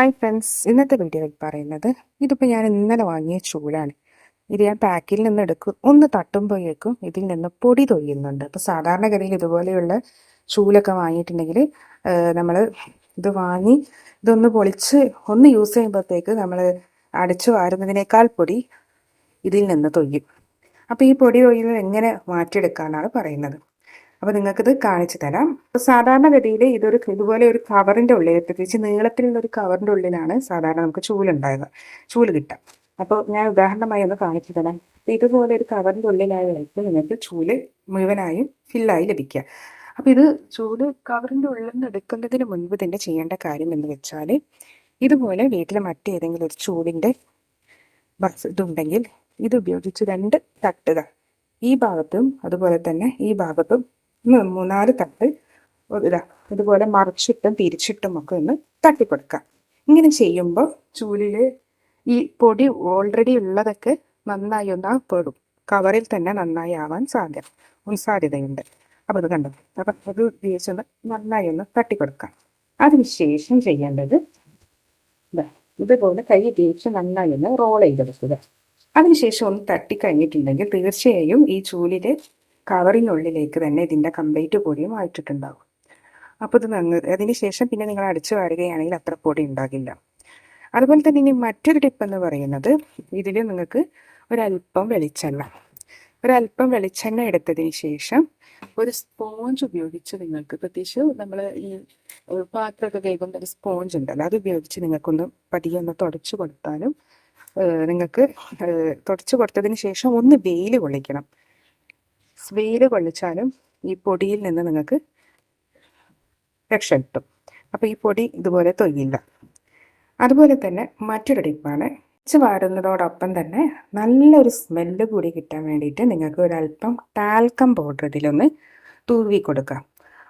Hi friends ഇന്നത്തെ വീഡിയോയിൽ പറയുന്നത് ഇതിപ്പോൾ ഞാൻ ഇന്നലെ വാങ്ങിയ ചൂലാണ് ഇത് ഞാൻ പാക്കിൽ നിന്ന് എടുക്കും ഒന്ന് തട്ടുമ്പോഴേക്കും ഇതിൽ നിന്ന് പൊടി തൊയ്യുന്നുണ്ട് അപ്പോൾ സാധാരണഗതിയിൽ ഇതുപോലെയുള്ള ചൂലൊക്കെ വാങ്ങിയിട്ടുണ്ടെങ്കിൽ നമ്മൾ ഇത് വാങ്ങി ഇതൊന്ന് പൊളിച്ച് ഒന്ന് യൂസ് ചെയ്യുമ്പോഴത്തേക്ക് നമ്മൾ അടിച്ചു വാരുന്നതിനേക്കാൾ പൊടി ഇതിൽ നിന്ന് തൊയ്യും. അപ്പോൾ ഈ പൊടി തൊയ്യുന്നത് എങ്ങനെ മാറ്റിയെടുക്കാമെന്നാണ് പറയുന്നത്. അപ്പോൾ നിങ്ങൾക്കിത് കാണിച്ചു തരാം. സാധാരണഗതിയിൽ ഇതൊരു ഇതുപോലെ ഒരു കവറിന്റെ ഉള്ളിൽ പ്രത്യേകിച്ച് നീളത്തിലുള്ള ഒരു കവറിന്റെ ഉള്ളിലാണ് സാധാരണ നമുക്ക് ചൂലുണ്ടായത് ചൂൽ കിട്ടാം അപ്പോൾ ഞാൻ ഉദാഹരണമായി ഒന്ന് കാണിച്ചു തരാം. ഇതുപോലെ ഒരു കവറിന്റെ ഉള്ളിലായിട്ട് നിങ്ങൾക്ക് ചൂൽ മുഴുവനായും ഫില്ലായി ലഭിക്കുക. അപ്പോൾ ഇത് ചൂൽ കവറിന്റെ ഉള്ളിൽ നിന്ന് എടുക്കുന്നതിന് മുൻപ് തന്നെ ചെയ്യേണ്ട കാര്യം എന്ന് വെച്ചാൽ ഇതുപോലെ വീട്ടിൽ മറ്റേതെങ്കിലും ഒരു ചൂലിന്റെ ബസ് ഇതുണ്ടെങ്കിൽ ഇത് ഉപയോഗിച്ച് രണ്ട് തട്ടുക. ഈ ഭാഗത്തും അതുപോലെ തന്നെ ഈ ഭാഗത്തും മൂന്നാൽ തട്ട് ഇതാ ഇതുപോലെ മറിച്ചിട്ടും തിരിച്ചിട്ടും ഒക്കെ ഒന്ന് തട്ടിക്കൊടുക്കാം. ഇങ്ങനെ ചെയ്യുമ്പോൾ ചൂലിൽ ഈ പൊടി ഓൾറെഡി ഉള്ളതൊക്കെ നന്നായി ഒന്ന് പെടും. കവറിൽ തന്നെ നന്നായി ആവാൻ സാധ്യത സാധ്യതയുണ്ട്. അപ്പോൾ ഇത് കണ്ടു? അപ്പം അത് ഉപയോഗിച്ചൊന്ന് നന്നായി ഒന്ന് തട്ടിക്കൊടുക്കാം. അതിനുശേഷം ചെയ്യേണ്ടത് ഇതുപോലെ കൈ ഉപയോഗിച്ച് നന്നായി ഒന്ന് റോൾ ചെയ്തെടുക്കുക. അതിനുശേഷം ഒന്ന് തട്ടി കഴിഞ്ഞിട്ടുണ്ടെങ്കിൽ തീർച്ചയായും ഈ ചൂലിലെ കവറിനുള്ളിലേക്ക് തന്നെ ഇതിന്റെ കംപ്ലീറ്റ് പൊടിയും വായിച്ചിട്ടുണ്ടാകും അപ്പോൾ ഇത് നന്ന് അതിന് ശേഷം പിന്നെ നിങ്ങൾ അടിച്ചു വാരുകയാണെങ്കിൽ അത്ര പൊടി ഉണ്ടാകില്ല. അതുപോലെ തന്നെ ഇനി മറ്റൊരു ടിപ്പ് എന്ന് പറയുന്നത് ഇതിൽ നിങ്ങൾക്ക് ഒരല്പം വെളിച്ചെണ്ണ. ഒരല്പം വെളിച്ചെണ്ണ എടുത്തതിന് ശേഷം ഒരു സ്പോഞ്ച് ഉപയോഗിച്ച് നിങ്ങൾക്ക് പ്രത്യേകിച്ച് നമ്മൾ ഈ പാത്രമൊക്കെ കഴുകുന്ന ഒരു സ്പോഞ്ച് ഉണ്ടല്ലോ അത് ഉപയോഗിച്ച് നിങ്ങൾക്കൊന്ന് പതിയെ ഒന്ന് തുടച്ചു കൊടുത്താലും നിങ്ങൾക്ക് തുടച്ചു കൊടുത്തതിന് ശേഷം ഒന്ന് വെയിൽ കൊള്ളിക്കണം. വെയിൽ കൊള്ളിച്ചാലും ഈ പൊടിയിൽ നിന്ന് നിങ്ങൾക്ക് രക്ഷ കിട്ടും. അപ്പോൾ ഈ പൊടി ഇതുപോലെ തൊയ്യില്ല അതുപോലെ തന്നെ മറ്റൊരു ടിപ്പാണ്. വെച്ച് വാരുന്നതോടൊപ്പം തന്നെ നല്ലൊരു സ്മെല്ല് കൂടി കിട്ടാൻ വേണ്ടിയിട്ട് നിങ്ങൾക്ക് ഒരല്പം ടാൽക്കം പൗഡർ ഇതിലൊന്ന് തൂവി കൊടുക്കാം.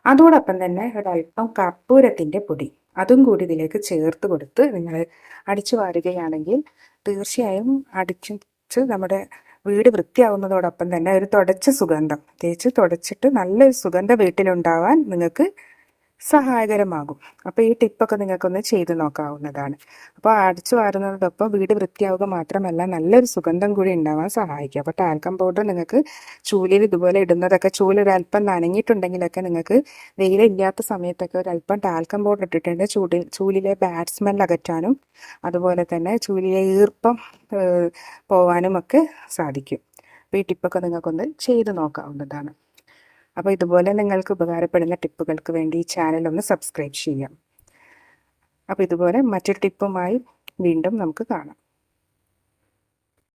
അതോടൊപ്പം തന്നെ ഒരല്പം കർപ്പൂരത്തിന്റെ പൊടി അതും കൂടി ഇതിലേക്ക് ചേർത്ത് കൊടുത്ത് നിങ്ങൾ അടിച്ചു വാരുകയാണെങ്കിൽ തീർച്ചയായും അടിച്ച് നമ്മുടെ വീട് വൃത്തിയാവുന്നതോടൊപ്പം തന്നെ ഒരു തുടച്ച സുഗന്ധം. തേച്ച് തുടച്ചിട്ട് നല്ലൊരു സുഗന്ധം വീട്ടിലുണ്ടാവാൻ നിങ്ങൾക്ക് സഹായകരമാകും. അപ്പോൾ ഈ ടിപ്പൊക്കെ നിങ്ങൾക്കൊന്ന് ചെയ്തു നോക്കാവുന്നതാണ്. അപ്പോൾ അടിച്ചു വാരുന്നതോടൊപ്പം വീട് വൃത്തിയാവുക മാത്രമല്ല നല്ലൊരു സുഗന്ധം കൂടി ഉണ്ടാവാൻ സഹായിക്കും. അപ്പോൾ ടാൽക്കം പൗഡർ നിങ്ങൾക്ക് ചൂലിയിൽ ഇതുപോലെ ഇടുന്നതൊക്കെ ചൂൽ ഒരല്പം നനഞ്ഞിട്ടുണ്ടെങ്കിലൊക്കെ നിങ്ങൾക്ക് വെയിലില്ലാത്ത സമയത്തൊക്കെ ഒരല്പം ടാൽക്കം പൗഡർ ഇട്ടിട്ടുണ്ട്. ചൂടിൽ ചൂലിലെ ബാഡ് സ്മെൽ അകറ്റാനും അതുപോലെ തന്നെ ചൂലിലെ ഈർപ്പം പോവാനും ഒക്കെ സാധിക്കും. അപ്പോൾ ഈ ടിപ്പൊക്കെ നിങ്ങൾക്കൊന്ന് ചെയ്ത് നോക്കാവുന്നതാണ്. അപ്പോൾ ഇതുപോലെ നിങ്ങൾക്ക് ഉപകാരപ്പെടുന്ന ടിപ്പുകൾക്ക് വേണ്ടി ഈ ചാനൽ ഒന്ന് സബ്സ്ക്രൈബ് ചെയ്യാം. അപ്പോൾ ഇതുപോലെ മറ്റൊരു ടിപ്പുമായി വീണ്ടും നമുക്ക് കാണാം.